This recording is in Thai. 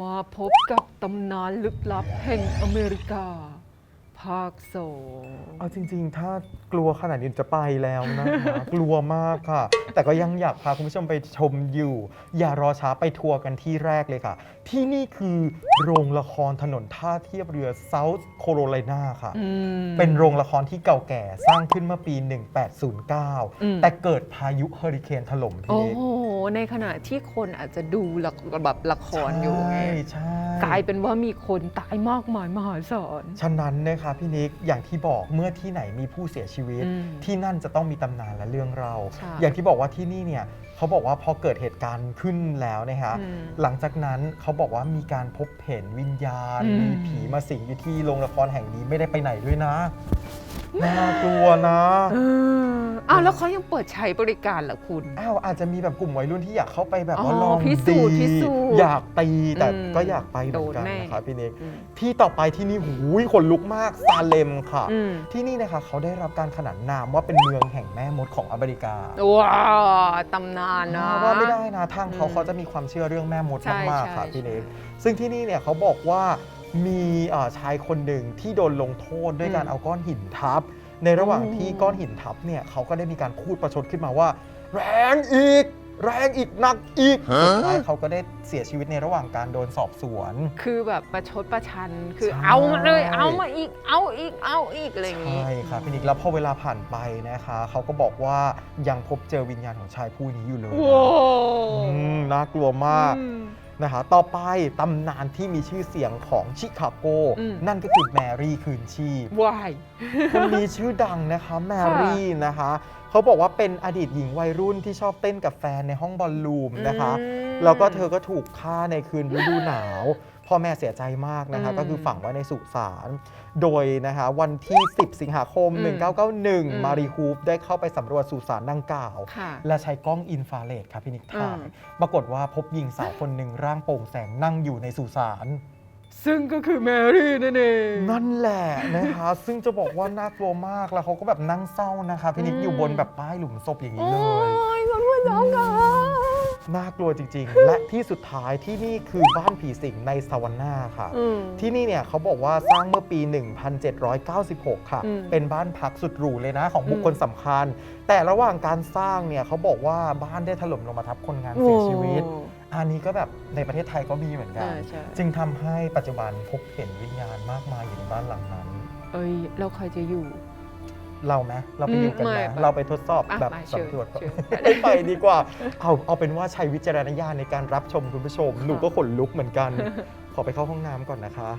มาพบกับตำนานลึกลับแห่งอเมริกา ภาคสองเอาจริง ๆ ถ้ากลัวขนาดนี้จะไปแล้วนะคะ กลัวมากค่ะ แต่ก็ยังอยากพาคุณผู้ชมไปชมอยู่ อย่ารอช้าไปทัวร์กันที่แรกเลยค่ะ ที่นี่คือโรงละครถนนท่าเทียบเรือเซาท์โคโรไลนาค่ะ อืม เป็นโรงละครที่เก่าแก่สร้างขึ้นเมื่อปีอืม1809 แต่เกิดพายุเฮอริเคนถล่มพี่โอ้เล็กโห ในขณะที่คนอาจจะดูละแบบละครอยู่ไงใช่ใช่กลายเป็นว่ามีคนตายมากมายมหาศาลฉะนั้นนะคะพี่นิกอย่างที่บอกเมื่อที่ไหนมีผู้เสียชีวิตอืมที่นั่นจะต้องมีตำนานและเรื่องเราใช่อย่างที่บอกว่าที่นี่เนี่ยเขาบอกว่าพอเกิดเหตุการณ์ขึ้นแล้วนะคะอืมหลังจากนั้นเขาบอกว่ามีการพบเห็นวิญญาณอืมมีผีมาสิงอยู่ที่โรงละครแห่งนี้ไม่ได้ไปไหนด้วยนะ น่ากลัวนะเอออ้าวแล้วเขายังเปิดใช้บริการเหรอคุณ อ้าวอาจจะมีแบบกลุ่มวัยรุ่นที่อยากเข้าไปแบบอ๋อว่าลองพิสูจน์ดีพิสูจน์อยากตีแต่อืมก็อยากไปเหมือนกันโดนแน่ นะคะพี่นิกอืมที่ต่อไปที่นี่หูยขนลุกมากซาเลมค่ะ อืมที่นี่นะคะเขาได้รับการขนานนามว่าเป็นเมืองแห่งแม่มดของอเมริกาว้าวตำนานนะ ว่าไม่ได้นะทางเขาอืมเขาจะมีความเชื่อเรื่องแม่มดใช่มากๆค่ะใช่พี่เนกใช่ซึ่งที่นี่เนี่ยเขาบอกว่า มีเอ่อชายคนหนึ่งที่โดนลงโทษด้วยการอืมเอาก้อนหินทับ ในระหว่างโอ้ที่ก้อนหินทับเนี่ยเขาก็ได้มีการพูดประชดขึ้นมาว่า แรงอีก แรงอีกหนักอีกสุดท้ายเขาก็ได้เสียชีวิตในระหว่างการโดนสอบสวน คือแบบประชดประชันคือใช่เอามาเลยเอามาอีกเอาอีกเอาอีกอะไรอย่างงี้ใช่ครับพี่นิกแล้วพอเวลาผ่านไปนะคะ เขาก็บอกว่ายังพบเจอวิญญาณของชายผู้นี้อยู่เลยนะว้าวอืมน่ากลัวมากอืม นะคะต่อไปตำนานที่มีชื่อเสียงของชิคาโก อืม นั่นก็คือแมรี่คืนชีพ วาย คนนี้ชื่อดังนะคะแมรี่นะคะเขาบอกว่าเป็นอดีตหญิงวัยรุ่นที่ชอบเต้นกับแฟนในห้องบอลลูมนะคะ อืม แล้วก็เธอก็ถูกฆ่าในคืนฤดูหนาว พ่อแม่เสียใจมากนะคะ อืมก็คือฝังไว้ในสุสาน โดยนะคะวันที่ 10 สิงหาคม อืม1991 มารีฮูฟได้เข้าไปสำรวจสุสานดังกล่าว ค่ะ และใช้กล้องอินฟราเรดครับพี่นิกถ่ายอืม ปรากฏว่าพบหญิงสาวคนหนึ่งร่างโปร่งแสงนั่งอยู่ในสุสาน ซึ่งก็คือแมรี่นั่นเอง นั่นแหละนะคะ ซึ่งจะบอกว่าน่ากลัวมากแล้วเขาก็แบบนั่งเศร้านะคะพี่นิกอืมอยู่บนแบบป้ายหลุมศพอย่างนี้โอ้เลยยคุณผู้ชมค่ะ น่ากลัวจริง ๆ และที่สุดท้ายที่นี่คือบ้านผีสิงในสวรรค์นาค่ะ อืม ที่นี่เนี่ยเขาบอกว่าสร้างเมื่อปี 1796 ค่ะ อืมเป็นบ้านพักสุดหรูเลยนะของบุคคลอืมสำคัญ แต่ระหว่างการสร้างเนี่ยเขาบอกว่าบ้านได้ถล่มลงมาทับคนงานเสียชีวิต โอ้ อันนี้ก็แบบในประเทศไทยก็มีเหมือนกันใช่ใช่ จึงทำให้ปัจจุบันพบเห็นวิญญาณมากมายอยู่ในบ้านหลังนั้น เอ้ยแล้วใครจะอยู่ เราไหมเราไปอยู่กันอืมไหมไม่เราไปทดสอบอะแบบมาเชิญสำรวจเชิญ ไม่ไปดีกว่า เอาเอาเป็นว่าใช้วิจารณญาณในการรับชมคุณผู้ชม หนูก็ขนลุกเหมือนกัน ขอไปเข้าห้องน้ำก่อนนะคะ